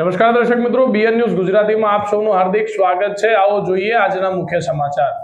નમસ્કાર દર્શક મિત્રો બીએન ન્યૂઝ ગુજરાતીમાં આપ સૌનું હાર્દિક સ્વાગત છે. આવો જોઈએ આજના મુખ્ય સમાચાર.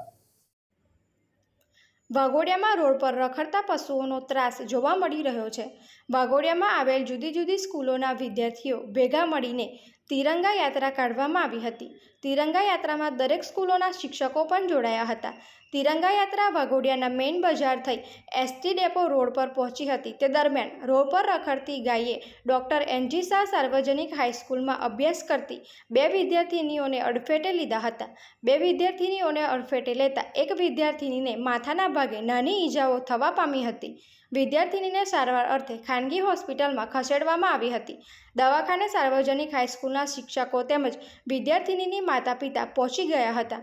વાઘોડિયામાં રોડ પર રખડતા પશુઓનો ત્રાસ જોવા મળી રહ્યો છે. વાઘોડિયામાં આવેલ જુદી જુદી સ્કૂલોના વિદ્યાર્થીઓ ભેગા મળીને તિરંગા યાત્રા કાઢવામાં આવી હતી. તિરંગા યાત્રામાં દરેક સ્કૂલોના શિક્ષકો પણ જોડાયા હતા. તિરંગા યાત્રા વાઘોડિયાના મેઇન બજાર થઈ એસટી ડેપો રોડ પર પહોંચી હતી. તે દરમિયાન રોડ પર રખડતી ગાયે ડૉક્ટર એનજી શાહ સાર્વજનિક હાઈસ્કૂલમાં અભ્યાસ કરતી બે વિદ્યાર્થિનીઓને અડફેટે લીધા હતા. બે વિદ્યાર્થિનીઓને અડફેટે લેતા એક વિદ્યાર્થિનીને માથાના ભાગે નાની ઈજાઓ થવા પામી હતી. વિદ્યાર્થિનીને સારવાર અર્થે ખાનગી હોસ્પિટલમાં ખસેડવામાં આવી હતી. દવાખાને સાર્વજનિક હાઈસ્કૂલના શિક્ષકો તેમજ વિદ્યાર્થિનીની માતા પિતા પહોંચી ગયા હતા.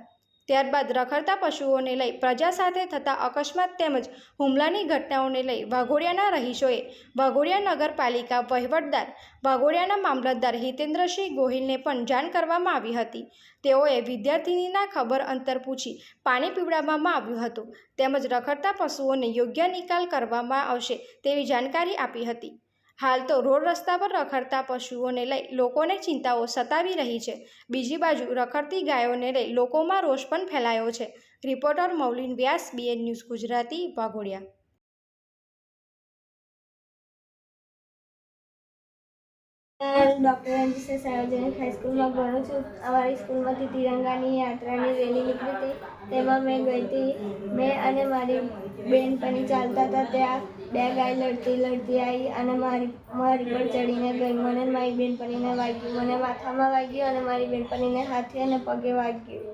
ત્યારબાદ રખડતા પશુઓને લઈ પ્રજા સાથે થતા અકસ્માત તેમજ હુમલાની ઘટનાઓને લઈ વાઘોડિયાના રહીશોએ વાઘોડિયા નગરપાલિકા વહીવટદાર, વાઘોડિયાના મામલતદાર હિતેન્દ્રસિંહ ગોહિલને પણ જાણ કરવામાં આવી હતી. તેઓએ વિદ્યાર્થિનીના ખબર અંતર પૂછી પાણી પીવડાવવામાં આવ્યું હતું તેમજ રખડતા પશુઓને યોગ્ય નિકાલ કરવામાં આવશે તેવી જાણકારી આપી હતી. હાલ તો રોડ રસ્તા પર રખડતા પશુઓને લઈ લોકોને ચિંતાઓ સતાવી રહી છે. બીજી બાજુ રખડતી ગાયોને લઈ લોકોમાં રોષ પણ ફેલાયો છે. Reporter Maulin Vyas BN news Gujarati, Vaghodia. Doctor NGC સાર્વજનિક હાઈસ્કૂલમાં ભણું છું, અમારી સ્કૂલમાંથી તિરંગાની યાત્રાની રેલી નીકળી હતી. તેમાં મેં ગઈ હતી. મેં અને મારી બહેનપણી ચાલતા હતા. ત્યાં બે ગાય લડતી લડતી આવી અને મારી મારી પર ચડીને ગઈ. મને મારી બેનપણીને વાગ્યું. મને માથામાં વાગ્યું અને મારી બેનપણીને હાથે અને પગે વાગ્યું.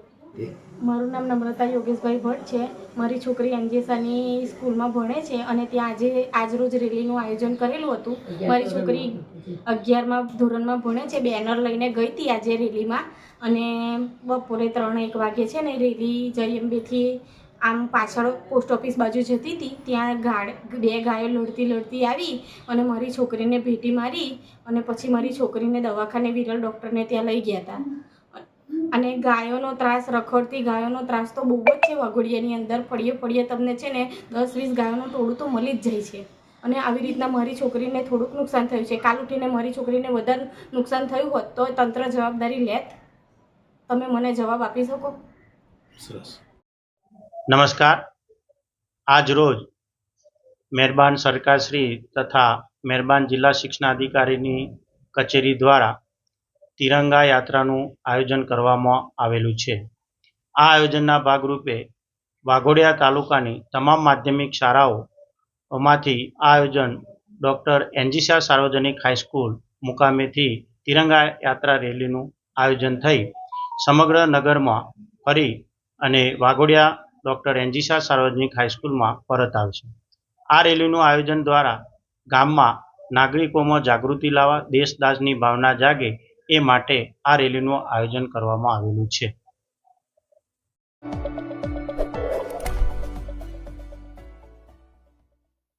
મારું નામ નમ્રતા યોગેશભાઈ ભટ્ટ છે. મારી છોકરી અંજેસાની સ્કૂલમાં ભણે છે અને ત્યાં આજે આજરોજ રેલીનું આયોજન કરેલું હતું. મારી છોકરી અગિયારમાં ધોરણમાં ભણે છે. બેનર લઈને ગઈ હતી આજે રેલીમાં અને બપોરે ત્રણ એક વાગે છે ને રેલી જયંબેથી આમ પાછળ પોસ્ટ ઓફિસ બાજુ જતી હતી. ત્યાં ગાડ બે ગાયો લડતી લડતી આવી અને મારી છોકરીને ભેટી મારી અને પછી મારી છોકરીને દવાખાને વિરલ ડૉક્ટરને ત્યાં લઈ ગયા હતા. અને ગાયોનો ત્રાસ, રખડતી ગાયોનો ત્રાસ તો બહુ જ છે. વાઘોડિયાની અંદર ફળીએ ફળીએ તમને છે ને દસ વીસ ગાયોનું ટોળું તો મળી જ જાય છે. અને આવી રીતના મારી છોકરીને થોડુંક નુકસાન થયું છે. કાલ ઉઠીને મારી છોકરીને વધારે નુકસાન થયું હોત તો તંત્ર જવાબદારી લેત. તમે મને જવાબ આપી શકો? નમસ્કાર. આજ રોજ મહેરબાન સરકારશ્રી તથા મહેરબાન જિલ્લા શિક્ષણાધિકારીની કચેરી દ્વારા તિરંગા યાત્રાનું આયોજન કરવામાં આવેલું છે. આ આયોજનના ભાગરૂપે વાઘોડિયા તાલુકાની તમામ માધ્યમિક શાળાઓમાંથી આ આયોજન ડૉક્ટર એનજીસા સાર્વજનિક હાઈસ્કૂલ મુકામેથી તિરંગા યાત્રા રેલીનું આયોજન થઈ. સમગ્ર નગરમાં ફરી અને વાઘોડિયા ડૉક્ટર એનજીસા સાર્વજનિક હાઈસ્કૂલમાં પરત આવશે. આ રેલીનું આયોજન દ્વારા ગામમાં નાગરિકોમાં જાગૃતિ લાવવા દેશદાસની ભાવના જાગે એ માટે આ રેલીનું આયોજન કરવામાં આવેલું છે.